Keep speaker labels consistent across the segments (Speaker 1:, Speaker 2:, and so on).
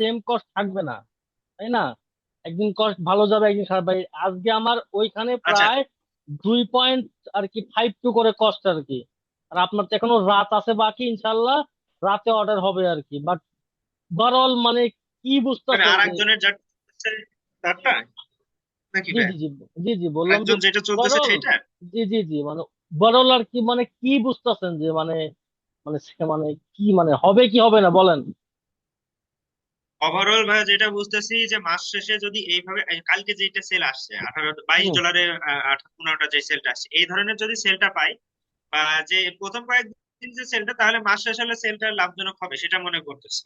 Speaker 1: Same cost থাকবে না তাই না? একদিন কস্ট ভালো যাবে একদিন খারাপ। ভাই আজকে আমার ওইখানে
Speaker 2: আচ্ছা।
Speaker 1: প্রায় দুই পয়েন্ট আর কি ফাইভ টু করে কস্ট আর কি। আর আপনার তো এখনও রাত আছে বাকি ইনশাল্লাহ রাতে অর্ডার হবে আর কি। বাট ওভারঅল মানে কি
Speaker 2: মানে
Speaker 1: বুঝতেছেন
Speaker 2: আর
Speaker 1: যে
Speaker 2: একজনের যা চলতেছে তারটা? নাকি
Speaker 1: জি জি জি জি জি বললাম
Speaker 2: যেটা চলতেছে সেটা?
Speaker 1: জি জি জি মানে ওভারঅল আর কি মানে কি বুঝতেছেন যে মানে মানে মানে কি মানে হবে কি হবে না বলেন।
Speaker 2: ওভারঅল ভাই যেটা বুঝতেছি যে মাস শেষে যদি এইভাবে কালকে যেটা সেল আসছে আঠারো বাইশ ডলারে পনেরোটা যে সেলটা আসছে এই ধরনের যদি সেলটা পাই বা যে প্রথম কয়েকদিন যে সেলটা তাহলে মাস শেষ হলে সেলটা লাভজনক হবে সেটা মনে করতেছি।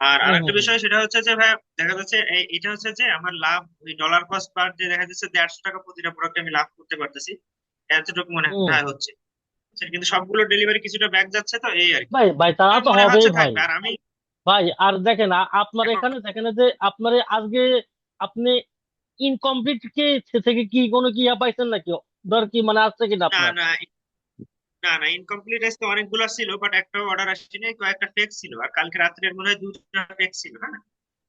Speaker 2: আর আরেকটা বিষয় সেটা হচ্ছে যে ভাই দেখা যাচ্ছে এটা হচ্ছে যে আমার লাভ ওই ডলার কস্ট পার যে দেখা যাচ্ছে দেড়শো টাকা প্রতিটা প্রোডাক্ট আমি লাভ করতে পারতেছি এতটুকু মনে হয় হচ্ছে। কিন্তু সবগুলো ডেলিভারি কিছুটা ব্যাক যাচ্ছে তো এই আর কি।
Speaker 1: ভাই ভাই তারা তো হবেই
Speaker 2: হচ্ছে
Speaker 1: ভাই।
Speaker 2: আর আমি
Speaker 1: ভাই আর দেখেন আপনার
Speaker 2: এখানে
Speaker 1: দেখেন যে আপনার আজকে আপনি ইনকমপ্লিট কে থেকে কি কোনো কি ইয়া পাইছেন নাকি? ধর কি মানে আসছে কিনা
Speaker 2: না
Speaker 1: আপনার?
Speaker 2: না না না ইনকমপ্লিট আজকে অনেকগুলো ছিল বাট একটা অর্ডার আসছে আসেনি কয়েকটা ফেক ছিল আর কালকে রাত্রে মনে হয় দুটো ফেক ছিল হ্যাঁ?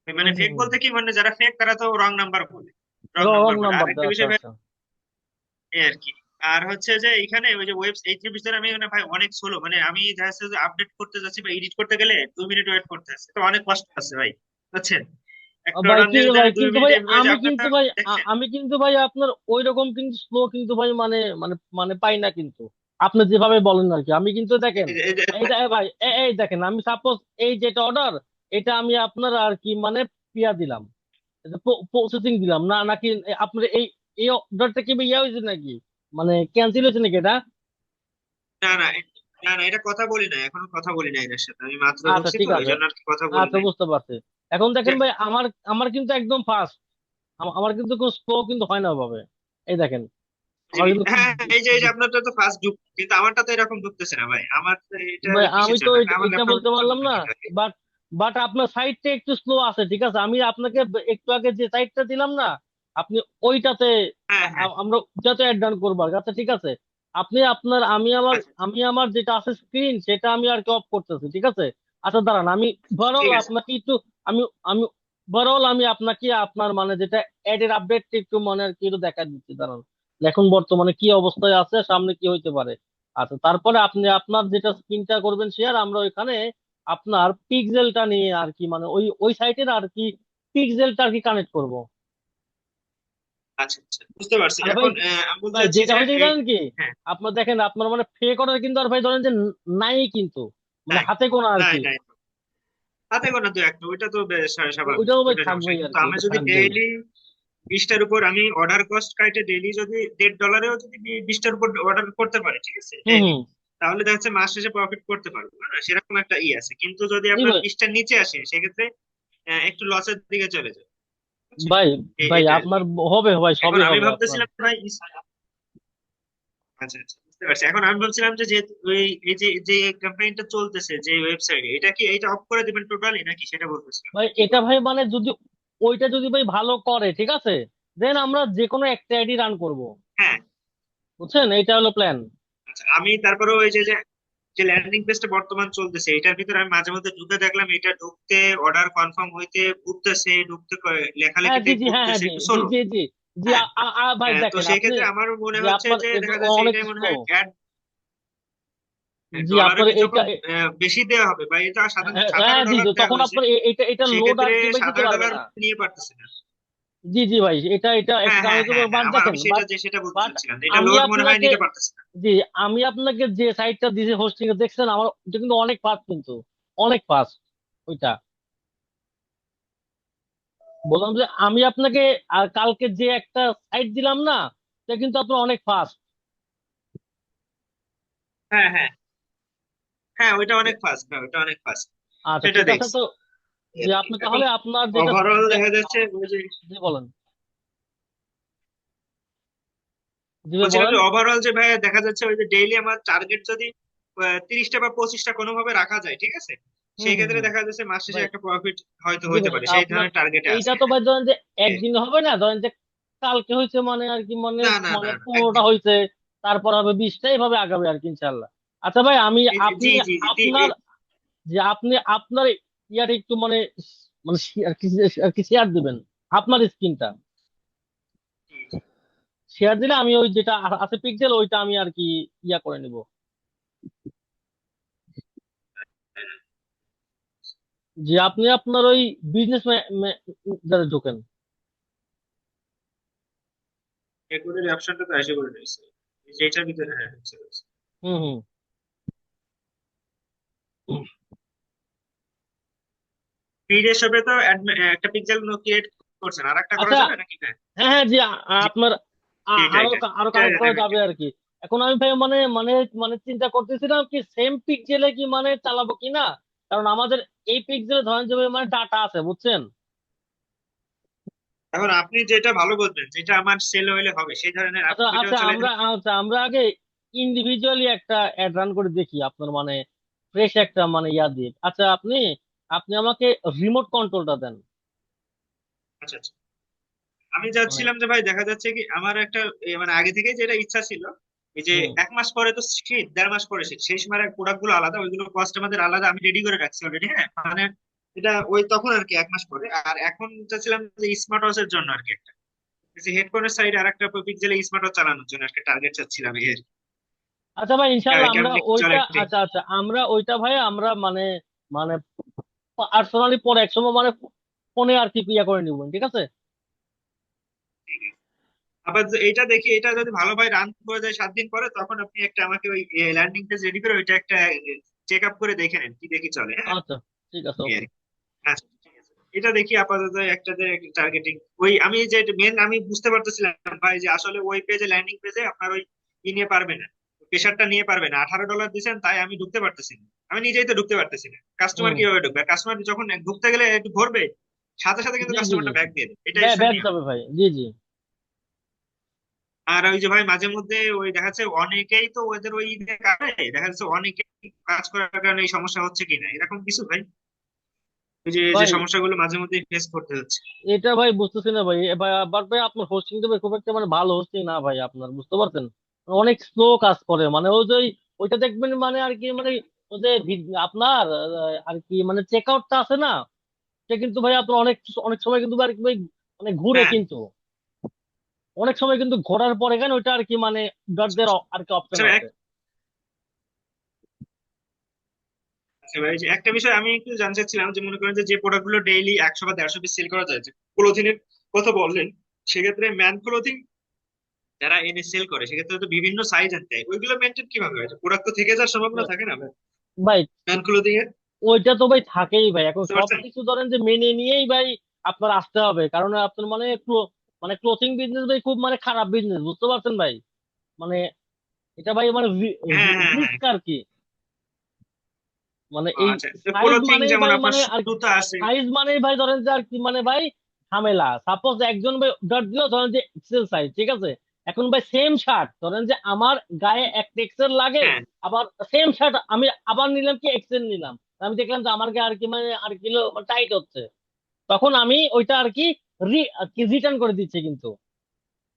Speaker 2: মানে ফেক বলতে কি মানে যারা ফেক তারা তো রং নাম্বার বলে। রং নাম্বার আর একটা বিষয়
Speaker 1: আচ্ছা।
Speaker 2: এই আর কি আর হচ্ছে যে এখানে ওই যে ওয়েব এই থ্রি পিসের আমি মানে ভাই অনেক স্লো মানে আমি দেখা যাচ্ছে যে আপডেট করতে যাচ্ছি বা এডিট করতে গেলে দুই মিনিট ওয়েট করতে আছে। তো অনেক কষ্ট আছে ভাই বুঝছেন?
Speaker 1: আমি কিন্তু ভাই আমি কিন্তু ভাই আপনার ওই রকম কিন্তু স্লো কিন্তু ভাই মানে মানে মানে পাই না কিন্তু। আপনি যেভাবে বলেন আর কি আমি কিন্তু দেখেন
Speaker 2: এই যে- এই যে
Speaker 1: এই যে- এই ভাই এই এই দেখেন আমি সাপোজ এই যেটা অর্ডার এটা আমি আপনার আর কি মানে পিয়া দিলাম। প্রসেসিং দিলাম। না নাকি আপনার এই এই অর্ডারটা কি ইয়া হয়েছে নাকি? মানে ক্যান্সেল হয়েছে নাকি এটা?
Speaker 2: না না না না এটা কথা বলি না এখনও কথা বলি না এর সাথে। আমি মাত্র
Speaker 1: আচ্ছা ঠিক
Speaker 2: তো
Speaker 1: আছে।
Speaker 2: জন্য আর কি কথা বলি
Speaker 1: আচ্ছা
Speaker 2: নাই।
Speaker 1: বুঝতে পারছি। এখন দেখেন ভাই আমার আমার কিন্তু একদম ফাস্ট আমার কিন্তু কোনো স্লো কিন্তু হয় না ওভাবে। এই দেখেন। আমার কিন্তু
Speaker 2: হ্যাঁ এই যে এই যে আপনারটা তো ফার্স্ট ঢুক কিন্তু আমারটা তো এরকম ঢুকতেছে না ভাই। আমার এটা
Speaker 1: ভাই আমি
Speaker 2: কিসের
Speaker 1: তো
Speaker 2: জন্য
Speaker 1: এটা
Speaker 2: আমার
Speaker 1: এটা বলতে পারলাম না বাট বাট আপনার সাইডটা একটু স্লো আছে ঠিক আছে? আমি আপনাকে একটু আগে যে সাইডটা দিলাম না আপনি ওইটাতে
Speaker 2: হ্যাঁ হ্যাঁ।
Speaker 1: আমরা ওইটাতে অ্যাড ডান করব। আচ্ছা ঠিক আছে। আপনি আপনার আমি আমার
Speaker 2: আচ্ছা।
Speaker 1: আমি আমার যেটা আছে স্ক্রিন সেটা আমি আর কি অফ করতেছি ঠিক আছে? আচ্ছা দাঁড়ান আমি ওভারঅল আপনাকে একটু আমি আমি ওভারঅল আমি আপনাকে আপনার মানে যেটা অ্যাড এর আপডেট একটু মানে আর কি একটু দেখা দিচ্ছি দাঁড়ান। এখন বর্তমানে কি অবস্থায় আছে সামনে কি হইতে পারে। আচ্ছা তারপরে আপনি আপনার যেটা স্ক্রিনটা করবেন শেয়ার আমরা ওইখানে আপনার পিক্সেলটা নিয়ে আর কি মানে ওই ওই সাইটের আর কি পিক্সেলটা আর কি কানেক্ট করব।
Speaker 2: আচ্ছা আচ্ছা। বুঝতে পারছি।
Speaker 1: ভাই
Speaker 2: এখন
Speaker 1: যেটা
Speaker 2: যে
Speaker 1: হয়েছে কি?
Speaker 2: হ্যাঁ।
Speaker 1: আপনার দেখেন আপনার মানে ফেক অর্ডার কিন্তু আর ভাই ধরেন যে নাই কিন্তু। মানে হাতে গোনা আর
Speaker 2: নাই
Speaker 1: কি।
Speaker 2: নাই হাতে গোনা দু একটা ওইটা তো স্বাভাবিক
Speaker 1: ওইটাও ভাই থাকবেই আর
Speaker 2: আমি যদি ডেইলি বিশটার উপর আমি অর্ডার কস্ট কাইটে ডেইলি যদি দেড় ডলারেও যদি বিশটার উপর অর্ডার করতে পারি ঠিক আছে? তাহলে দেখা যাচ্ছে মাস শেষে প্রফিট করতে পারব। না সেরকম একটা ই আছে। কিন্তু যদি আপনার বিশটার নিচে আসে সেক্ষেত্রে একটু লসের দিকে চলে যায়?
Speaker 1: ভাই ভাই
Speaker 2: এটা
Speaker 1: আপনার হবে ভাই সবই
Speaker 2: আমি
Speaker 1: হবে
Speaker 2: ভাবতেছিলাম ভাই আচ্ছা আচ্ছা বুঝতে পারছি। এখন আমি ভাবছিলাম যে ওই এই যে যে ক্যাম্পেইনটা চলতেছে যে ওয়েবসাইটে এটা কি এটা অফ করে দিবেন টোটালি নাকি সেটা বলতেছিলাম?
Speaker 1: ভাই এটা ভাই মানে যদি ওইটা যদি ভাই ভালো করে ঠিক আছে? দেন আমরা যে কোনো একটা আইডি রান করব।
Speaker 2: হ্যাঁ।
Speaker 1: বুঝছেন? এইটা হলো প্ল্যান
Speaker 2: আচ্ছা আমি তারপরে ওই যে যে যে ল্যান্ডিং পেজটা বর্তমান চলতেছে এটার ভিতরে আমি মাঝে মধ্যে ঢুকে দেখলাম এটা ঢুকতে অর্ডার কনফার্ম হইতে ঘুরতেছে ঢুকতে
Speaker 1: হ্যাঁ
Speaker 2: লেখালেখিতে
Speaker 1: জি জি হ্যাঁ হ্যাঁ জি জি জি
Speaker 2: হ্যাঁ।
Speaker 1: ভাই
Speaker 2: হ্যাঁ, তো
Speaker 1: দেখেন
Speaker 2: সেই
Speaker 1: আপনি
Speaker 2: ক্ষেত্রে আমার মনে হচ্ছে যে দেখা যাচ্ছে এটাই মনে হয় অ্যাড
Speaker 1: জি
Speaker 2: ডলারে
Speaker 1: আপনার এটা
Speaker 2: বেশি দেওয়া হবে বা এটা সাধারণত
Speaker 1: হ্যাঁ হ্যাঁ জি তখন আপনার এটা এটা লোড আর পারবে
Speaker 2: ডলার নিয়ে পারতেছে না।
Speaker 1: জি জি ভাই এটা এটা
Speaker 2: এটা
Speaker 1: জি আমি আপনাকে যে সাইটটা দিয়েছি হোস্টিং এ দেখছেন আমার এটা কিন্তু অনেক ফাস্ট কিন্তু অনেক ফাস্ট ওইটা। বললাম যে আমি আপনাকে আর কালকে যে একটা সাইট দিলাম না এটা কিন্তু আপনার অনেক ফাস্ট
Speaker 2: হ্যাঁ হ্যাঁ। হ্যাঁ ওইটা অনেক ফাস্ট হ্যাঁ ওইটা অনেক ফাস্ট
Speaker 1: আচ্ছা আছে
Speaker 2: দেখছি।
Speaker 1: তো যে আপনি তাহলে আপনার যেটা
Speaker 2: ওভারঅল দেখা যাচ্ছে ওই যে
Speaker 1: জি বলেন।
Speaker 2: ওভারঅল যে ভাই দেখা যাচ্ছে ওই যে ডেইলি আমার টার্গেট যদি তিরিশটা বা পঁচিশটা কোনোভাবে রাখা যায় ঠিক আছে? সেই ক্ষেত্রে দেখা যাচ্ছে মাস শেষে একটা প্রফিট হয়তো হইতে পারে সেই ধরনের টার্গেটে আছে
Speaker 1: এইটা তো ভাই ধরেন যে একদিন হবে না ধরেন যে কালকে হয়েছে মানে আর কি মানে
Speaker 2: না না
Speaker 1: মানে পনেরোটা হয়েছে তারপর হবে বিশটা এইভাবে আগাবে আর কি ইনশাল্লাহ আচ্ছা ভাই আমি আপনি আপনার যে আপনি আপনার ইয়ার একটু মানে মানে আর কি শেয়ার দিবেন। আপনার স্ক্রিনটা। শেয়ার দিলে আমি ওই যেটা আছে পিক্সেল ওইটা আমি আর কি ইয়া করে নিব। যে আপনি আপনার ওই বিজনেস যারা ঢোকেন।
Speaker 2: অপশনটা তো করে যেটার ভিতরে হ্যাঁ
Speaker 1: হুম হুম।
Speaker 2: তো একটা পিক্সেল ক্রিয়েট করছেন। আর একটা করা
Speaker 1: আচ্ছা।
Speaker 2: যাবে নাকি?
Speaker 1: হ্যাঁ। হ্যাঁ জি আ- আ- আপনার
Speaker 2: আরও
Speaker 1: আরও
Speaker 2: এটা
Speaker 1: কানেক্ট করা যাবে আর কি। এখন আমি ভাই মানে মানে মানে চিন্তা করতেছিলাম কি সেম পিক্সেলে কি মানে চালাবো কিনা কারণ আমাদের এই পিক্সেলে ধরেন যে মানে ডাটা আছে বুঝছেন?
Speaker 2: এখন আপনি যেটা ভালো বলবেন যেটা আমার সেল হইলে হবে সেই ধরনের
Speaker 1: আচ্ছা আচ্ছা আমরা আচ্ছা আমরা আগে ইন্ডিভিজুয়ালি একটা অ্যাড রান করে দেখি আপনার মানে ফ্রেশ একটা মানে ইয়া দিয়ে। আচ্ছা আপনি আপনি আমাকে রিমোট কন্ট্রোলটা দেন।
Speaker 2: আচ্ছা আচ্ছা। আমি যাচ্ছিলাম যে ভাই দেখা যাচ্ছে কি আমার একটা মানে আগে থেকে যেটা ইচ্ছা ছিল এই যে এক মাস পরে তো শীত দেড় মাস পরে শীত সেই সময় প্রোডাক্টগুলো আলাদা ওইগুলো কস্ট আমাদের আলাদা আমি রেডি করে রাখছি অলরেডি হ্যাঁ? মানে এটা ওই তখন আর কি এক মাস পরে। আর এখন চাচ্ছিলাম যে স্মার্ট ওয়াচ এর জন্য আর কি একটা। হেডফোনের সাইড আর একটা পিক্সেলে স্মার্ট ওয়াচ চালানোর জন্য আর একটা টার্গেট চাচ্ছিলাম এই আর কি।
Speaker 1: আচ্ছা ভাই ইনশাল্লাহ
Speaker 2: কেমন
Speaker 1: আমরা ওইটা আচ্ছা আচ্ছা আমরা ওইটা ভাই আমরা মানে মানে পার্সোনালি পরে এক সময় মানে ফোনে আর কি ইয়া করে নিব ঠিক আছে?
Speaker 2: আবার এটা দেখি এটা যদি ভালোভাবে রান করে যায় সাত দিন পরে তখন আপনি একটা আমাকে ওই ল্যান্ডিং পেজ রেডি করে ওইটা একটা চেক আপ করে দেখে নেন কি দেখি চলে হ্যাঁ?
Speaker 1: আচ্ছা ঠিক আছে
Speaker 2: আচ্ছা এটা দেখি আপাতত একটা যে টার্গেটিং ওই আমি যে মেন আমি বুঝতে পারতেছিলাম ভাই যে আসলে ওই পেজে ল্যান্ডিং পেজে আপনার ওই ই নিয়ে পারবে না। প্রেশারটা নিয়ে পারবে না। আঠারো ডলার দিচ্ছেন তাই আমি ঢুকতে পারতেছি না। আমি নিজেই তো ঢুকতে পারতেছি না। কাস্টমার কীভাবে ঢুকবে? কাস্টমার যখন ঢুকতে গেলে একটু ভরবে সাথে সাথে কিন্তু কাস্টমারটা ব্যাক দিয়ে দেবে। এটা
Speaker 1: ব্যাক যাবে ভাই। জি জি।
Speaker 2: আর ওই যে ভাই মাঝে মধ্যে ওই দেখা যাচ্ছে অনেকেই তো ওদের ওই কারণে দেখা যাচ্ছে অনেকেই কাজ করার কারণে এই সমস্যা হচ্ছে কিনা। এরকম কিছু ভাই? ওই যে যে
Speaker 1: ভাই
Speaker 2: সমস্যাগুলো মাঝে মধ্যে ফেস করতে হচ্ছে।
Speaker 1: এটা ভাই বুঝতেছি না ভাই। বাট ভাই আপনার হোস্টিং তো খুব একটা মানে ভালো হোস্টিং না ভাই আপনার। বুঝতে পারছেন? অনেক স্লো কাজ করে। মানে ওই যে ওইটা দেখবেন মানে আর কি মানে ওই যে আপনার আর কি মানে চেক আউটটা আছে না সে কিন্তু ভাই আপনার অনেক অনেক সময় কিন্তু আর কি ভাই মানে ঘুরে
Speaker 2: হ্যাঁ।
Speaker 1: কিন্তু। অনেক সময় কিন্তু ঘোরার পরে কেন ওইটা আর কি মানে ডটদের আর কি অপশন
Speaker 2: আচ্ছা
Speaker 1: আছে।
Speaker 2: আচ্ছা ভাই একটা বিষয় আমি একটু জানতে চাচ্ছিলাম যে মনে করেন যে যে প্রোডাক্টগুলো ডেইলি একশো বা দেড়শো পিস সেল করা যায় যে ক্লোথিং এর কথা বললেন সেক্ষেত্রে ম্যান ক্লোথিং যারা এনে সেল করে সেক্ষেত্রে তো বিভিন্ন সাইজ আনতে হয় ওইগুলো মেনটেন কীভাবে হয়? প্রোডাক্ট তো থেকে যাওয়ার সম্ভাবনা থাকে না? ভাই ক্লোথিং এর
Speaker 1: ওইটা তো ভাই থাকেই ভাই। এখন
Speaker 2: পারছেন?
Speaker 1: সবকিছু ধরেন যে মেনে নিয়েই ভাই আপনার আসতে হবে। কারণ আপনার মানে মানে ক্লোথিং বিজনেস ভাই খুব মানে খারাপ বিজনেস বুঝতে পারছেন ভাই? মানে এটা ভাই মানে
Speaker 2: হ্যাঁ হ্যাঁ হ্যাঁ।
Speaker 1: রিস্ক আর কি। মানে এই
Speaker 2: আচ্ছা
Speaker 1: সাইজ মানেই
Speaker 2: যেমন
Speaker 1: ভাই
Speaker 2: আপনার
Speaker 1: মানে আর
Speaker 2: আছে।
Speaker 1: সাইজ মানেই ভাই ধরেন যে আর কি মানে ভাই ঝামেলা। সাপোজ একজন ভাই অর্ডার দিল ধরেন যে এক্সেল সাইজ ঠিক আছে? এখন ভাই সেম শার্ট ধরেন যে আমার গায়ে একটা এক্সেল লাগে
Speaker 2: হ্যাঁ।
Speaker 1: আবার সেম শার্ট আমি আবার নিলাম কি এক্সেল নিলাম? আমি দেখলাম যে আমার গায়ে আর কি মানে আর কিলো টাইট হচ্ছে। তখন আমি ওইটা আর কি রিটার্ন করে দিচ্ছি কিন্তু।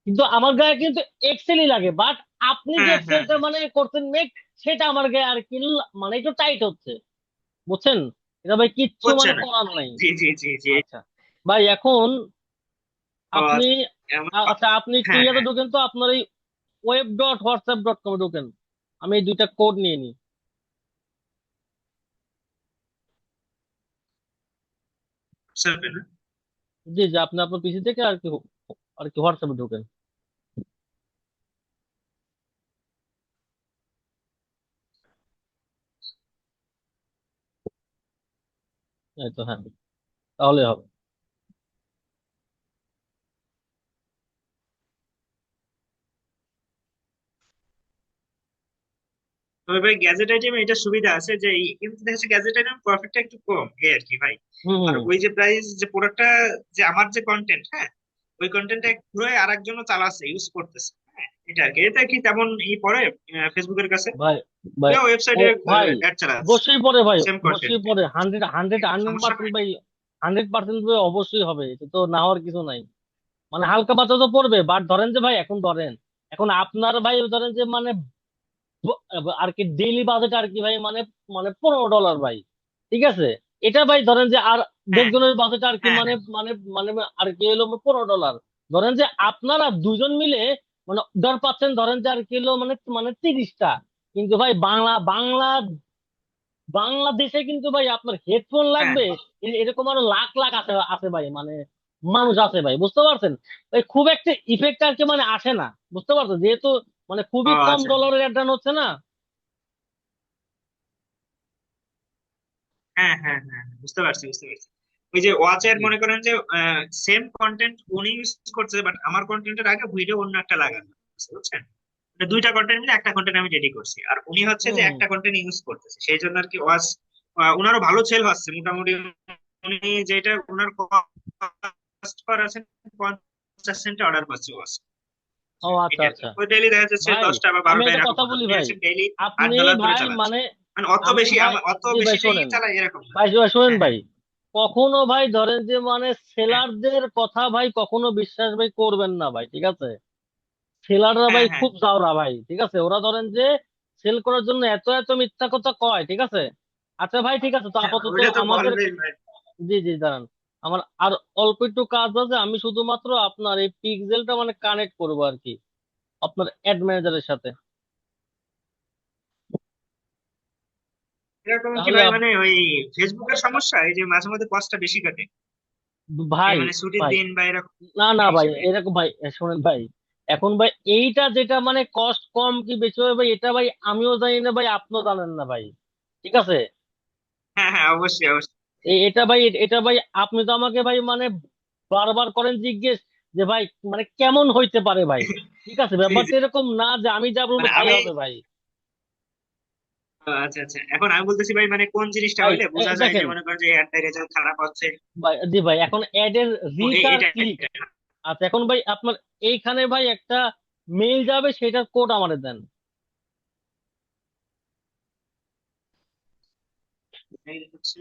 Speaker 1: কিন্তু আমার গায়ে কিন্তু এক্সেলই লাগে বাট আপনি যে
Speaker 2: হ্যাঁ হ্যাঁ
Speaker 1: এক্সেলটা
Speaker 2: হ্যাঁ।
Speaker 1: মানে করছেন মেক সেটা আমার গায়ে আর কি মানে একটু টাইট হচ্ছে। বুঝছেন? এটা ভাই কিচ্ছু মানে করার নাই।
Speaker 2: জি জি জি জি।
Speaker 1: আচ্ছা। ভাই এখন আপনি আচ্ছা আপনি
Speaker 2: হ্যাঁ
Speaker 1: ইয়াতে
Speaker 2: হ্যাঁ।
Speaker 1: ঢোকেন তো? আপনার এই ওয়েব ডট হোয়াটসঅ্যাপ ডট কমে ঢোকেন। আমি এই দুইটা কোড নিয়ে নিই। জি জি আপনি আপনার পিসি থেকে আর কি আর কি হোয়াটসঅ্যাপে ঢোকেন। এই তো হ্যাঁ। তাহলে হবে।
Speaker 2: তবে ভাই গ্যাজেট আইটেমে এটা সুবিধা আছে যে কিন্তু দেখা যাচ্ছে গ্যাজেট আইটেম প্রফিটটা একটু কম এই আর কি ভাই। আর ওই যে প্রাইস যে প্রোডাক্টটা যে আমার যে কন্টেন্ট হ্যাঁ? ওই কন্টেন্টটা ঘুরে আরেকজনও চালাচ্ছে ইউজ করতেছে হ্যাঁ? এটা আর কি। এটা কি তেমন ই পড়ে ফেসবুকের কাছে?
Speaker 1: ভাই ভাই
Speaker 2: ওয়েবসাইটে অ্যাড চালাচ্ছে
Speaker 1: অবশ্যই পরে ভাই অবশ্যই পরে হান্ড্রেড হান্ড্রেড হান্ড্রেড পার্সেন্ট ভাই হান্ড্রেড পার্সেন্ট অবশ্যই হবে এটা তো না হওয়ার কিছু নাই। মানে হালকা পাতলা তো পড়বে বাট ধরেন যে ভাই এখন ধরেন এখন আপনার ভাই ধরেন যে মানে আর কি ডেইলি বাজেট আর কি ভাই মানে মানে পনেরো ডলার ভাই। ঠিক আছে? এটা ভাই ধরেন যে আর
Speaker 2: হ্যাঁ।
Speaker 1: দেখজনের বাজেট আর কি
Speaker 2: হ্যাঁ।
Speaker 1: মানে
Speaker 2: হ্যাঁ
Speaker 1: মানে মানে আর কি হলো পনেরো ডলার ধরেন যে আপনারা দুজন মিলে মানে দর পাচ্ছেন ধরেন যে আর কি হলো মানে মানে তিরিশটা। কিন্তু ভাই বাংলা বাংলা বাংলাদেশে কিন্তু ভাই আপনার হেডফোন
Speaker 2: হ্যাঁ।
Speaker 1: লাগবে এরকম আরও লাখ লাখ আছে আছে ভাই মানে মানুষ আছে ভাই বুঝতে পারছেন? ভাই খুব একটা ইফেক্ট আর কি মানে আসে না বুঝতে পারছেন? যেহেতু মানে খুবই কম
Speaker 2: আচ্ছা।
Speaker 1: ডলারের অ্যাড হচ্ছে না?
Speaker 2: হ্যাঁ হ্যাঁ হ্যাঁ হ্যাঁ, বুঝতে পারছি বুঝতে পারছি। ওই যে ওয়াচের মনে করেন যে সেম কন্টেন্ট উনি ইউজ করছে বাট আমার কন্টেন্টের আগে ভিডিও অন্য একটা লাগানো বুঝছেন মানে দুইটা কন্টেন্ট মিলে একটা কন্টেন্ট আমি রেডি করছি। আর উনি হচ্ছে যে একটা কন্টেন্ট ইউজ করতেছে সেই জন্য আর কি ওয়াচ ওনারও ভালো সেল হচ্ছে। মোটামুটি উনি যেটা ওনার কস্ট পার আছে পঞ্চাশ সেন্টে অর্ডার করছে ওয়াচ
Speaker 1: ও আচ্ছা আচ্ছা।
Speaker 2: ওই ডেইলি দেখা যাচ্ছে
Speaker 1: ভাই
Speaker 2: দশটা বা
Speaker 1: আমি
Speaker 2: বারোটা
Speaker 1: একটা
Speaker 2: এরকম
Speaker 1: কথা বলি ভাই।
Speaker 2: ডেইলি
Speaker 1: আপনি ভাই মানে
Speaker 2: মানে অত বেশি অত বেশি চালাই এরকম
Speaker 1: ভাই শোনেন
Speaker 2: হ্যাঁ।
Speaker 1: ভাই। কখনো ভাই ধরেন যে মানে সেলারদের কথা ভাই কখনো বিশ্বাস ভাই করবেন না ভাই ঠিক আছে? সেলাররা
Speaker 2: হ্যাঁ
Speaker 1: ভাই
Speaker 2: হ্যাঁ।
Speaker 1: খুব জাউরা ভাই ঠিক আছে? ওরা ধরেন যে সেল করার জন্য এত এত মিথ্যা কথা কয় ঠিক আছে? আচ্ছা ভাই ঠিক আছে তো আপাতত আমাদের জি জি দাঁড়ান। আমার আর অল্প একটু কাজ আছে আমি শুধুমাত্র আপনার এই পিক্সেলটা মানে কানেক্ট করব আর কি আপনার অ্যাড ম্যানেজারের সাথে।
Speaker 2: এরকম কি ভাই মানে ওই ফেসবুকের সমস্যা? এই যে মাঝে মধ্যে কস্টটা বেশি কাটে।
Speaker 1: ভাই
Speaker 2: মানে ছুটির দিন বা এরকম
Speaker 1: না না ভাই এরকম ভাই শোনেন ভাই এখন ভাই এইটা যেটা মানে কস্ট কম কি বেশি হবে ভাই এটা ভাই আমিও জানি না ভাই আপনিও জানেন না ভাই ঠিক আছে?
Speaker 2: হ্যাঁ হ্যাঁ অবশ্যই অবশ্যই।
Speaker 1: এটা ভাই এটা ভাই আপনি তো আমাকে ভাই মানে বারবার করেন জিজ্ঞেস যে ভাই মানে কেমন হইতে পারে ভাই? ঠিক আছে ব্যাপারটা এরকম না যে আমি যা বলব
Speaker 2: মানে
Speaker 1: তাই হবে ভাই।
Speaker 2: আচ্ছা আচ্ছা। এখন আমি বলতেছি ভাই মানে কোন জিনিসটা হইলে বোঝা যায় যে মনে করেন যে অ্যাডটার রেজাল্ট খারাপ হচ্ছে।
Speaker 1: জি ভাই এখন অ্যাড এর রিচ আর ক্লিক আচ্ছা এখন ভাই আপনার এইখানে ভাই একটা মেইল যাবে সেটার কোড আমাদের দেন।
Speaker 2: এই হচ্ছে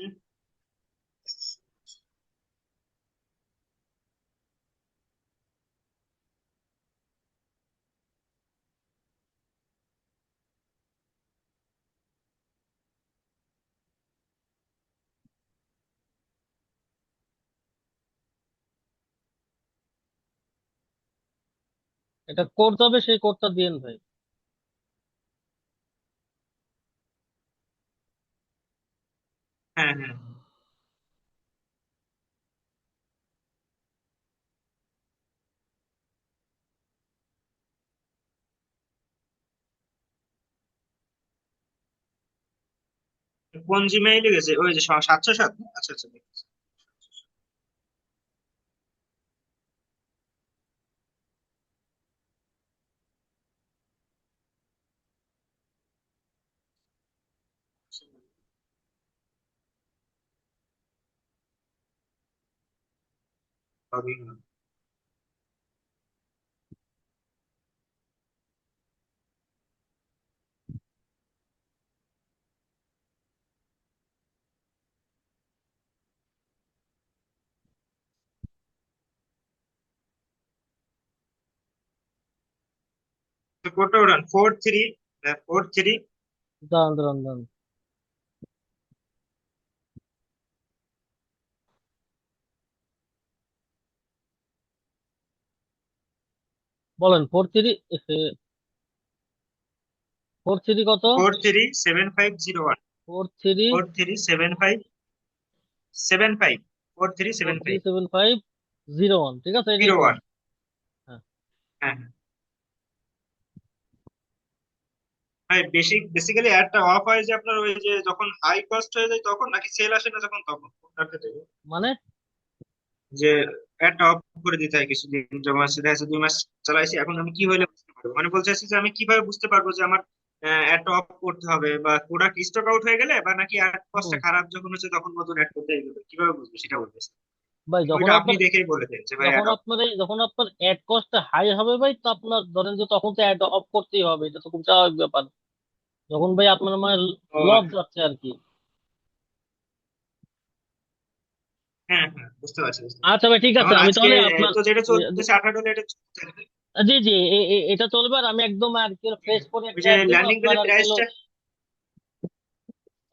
Speaker 1: এটা কোড যাবে, সেই কোডটা দিয়েন ভাই
Speaker 2: হ্যাঁ হ্যাঁ। কোন জিমেইলে গেছে? ওই যে সাতশো সাত আচ্ছা আচ্ছা logging on. So go to 4
Speaker 1: 3, 4 3. বলেন ফোর থ্রি ফোর থ্রি কত?
Speaker 2: Four three seven five zero one
Speaker 1: four three
Speaker 2: four three seven five seven five four three seven
Speaker 1: three
Speaker 2: five
Speaker 1: seven five zero one ঠিক আছে?
Speaker 2: Zero one
Speaker 1: হ্যাঁ।
Speaker 2: হ্যাঁ হ্যাঁ। Basic basically অ্যাডটা of হয় যে আপনার ওই যে যখন হাই কস্ট হয়ে যায় তখন নাকি সেল আসে না যখন তখন?
Speaker 1: মানে?
Speaker 2: যে অ্যাডটা অফ করে দিতে হয় কিছুদিন। আছে দেখা যাচ্ছে দুই মাস চালাইছি এখন আমি কি হইলে বুঝতে পারব? মানে বলতে চাচ্ছি যে আমি কীভাবে বুঝতে পারব যে আমার অ্যাডটা অফ করতে হবে বা প্রোডাক্ট স্টক আউট হয়ে গেলে বা নাকি অ্যাড কস্টটা খারাপ যখন হচ্ছে তখন নতুন অ্যাড করতে হবে? কীভাবে বুঝব সেটা বলতেছি
Speaker 1: ভাই যখন
Speaker 2: ওইটা আপনি
Speaker 1: আপনার
Speaker 2: দেখেই বলে দেন যে ভাই
Speaker 1: যখন
Speaker 2: অ্যাড অফ
Speaker 1: আপনার যখন আপনার অ্যাড কস্টটা হাই হবে ভাই তো আপনার ধরেন যে তখন তো অ্যাড অফ করতেই হবে এটা তো খুব স্বাভাবিক ব্যাপার। যখন ভাই আপনার মানে লস যাচ্ছে আর কি।
Speaker 2: হ্যাঁ হ্যাঁ বুঝতে পারছি
Speaker 1: আচ্ছা ভাই ঠিক আছে আমি তাহলে আপনার
Speaker 2: তো যেটা চলতেছে আঠারো এটা
Speaker 1: জি জি এটা চলবে আর আমি একদম আর কি ফ্রেশ করে হলো
Speaker 2: প্রাইসটা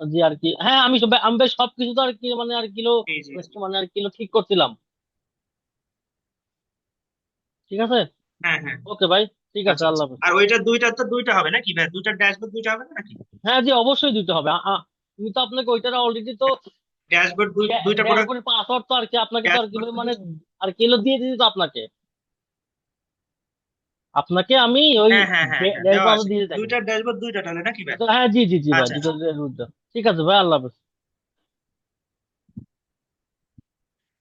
Speaker 1: জি আর কি। হ্যাঁ আমি সব আমি সবকিছু তো আর কি মানে আর কিলো। মানে আর কিলো ঠিক করছিলাম। ঠিক আছে?
Speaker 2: হ্যাঁ হ্যাঁ।
Speaker 1: ওকে ভাই ঠিক আছে
Speaker 2: আচ্ছা
Speaker 1: আল্লাহ
Speaker 2: আচ্ছা
Speaker 1: হাফেজ।
Speaker 2: আর ওইটা দুইটা তো দুইটা হবে নাকি? ভাই দুইটার ড্যাশবোর্ড দুইটা হবে নাকি?
Speaker 1: হ্যাঁ জি অবশ্যই দিতে হবে। আমি তো আপনাকে ওইটার অলরেডি তো
Speaker 2: ড্যাশবোর্ড দুইটা প্রোডাক্ট
Speaker 1: পাসওয়ার্ড তো আর কি আপনাকে তো আর কি মানে আর কিলো দিয়ে দিতে তো আপনাকে। আপনাকে আমি ওই
Speaker 2: হ্যাঁ হ্যাঁ হ্যাঁ
Speaker 1: ড্যাশবোর্ড দিয়ে থাকি
Speaker 2: ড্যাশবোর্ড দুইটা তাহলে নাকি ভাই?
Speaker 1: হ্যাঁ জি জি জি ভাই
Speaker 2: আচ্ছা,
Speaker 1: দুটো ঠিক আছে ভাই আল্লাহ হাফেজ।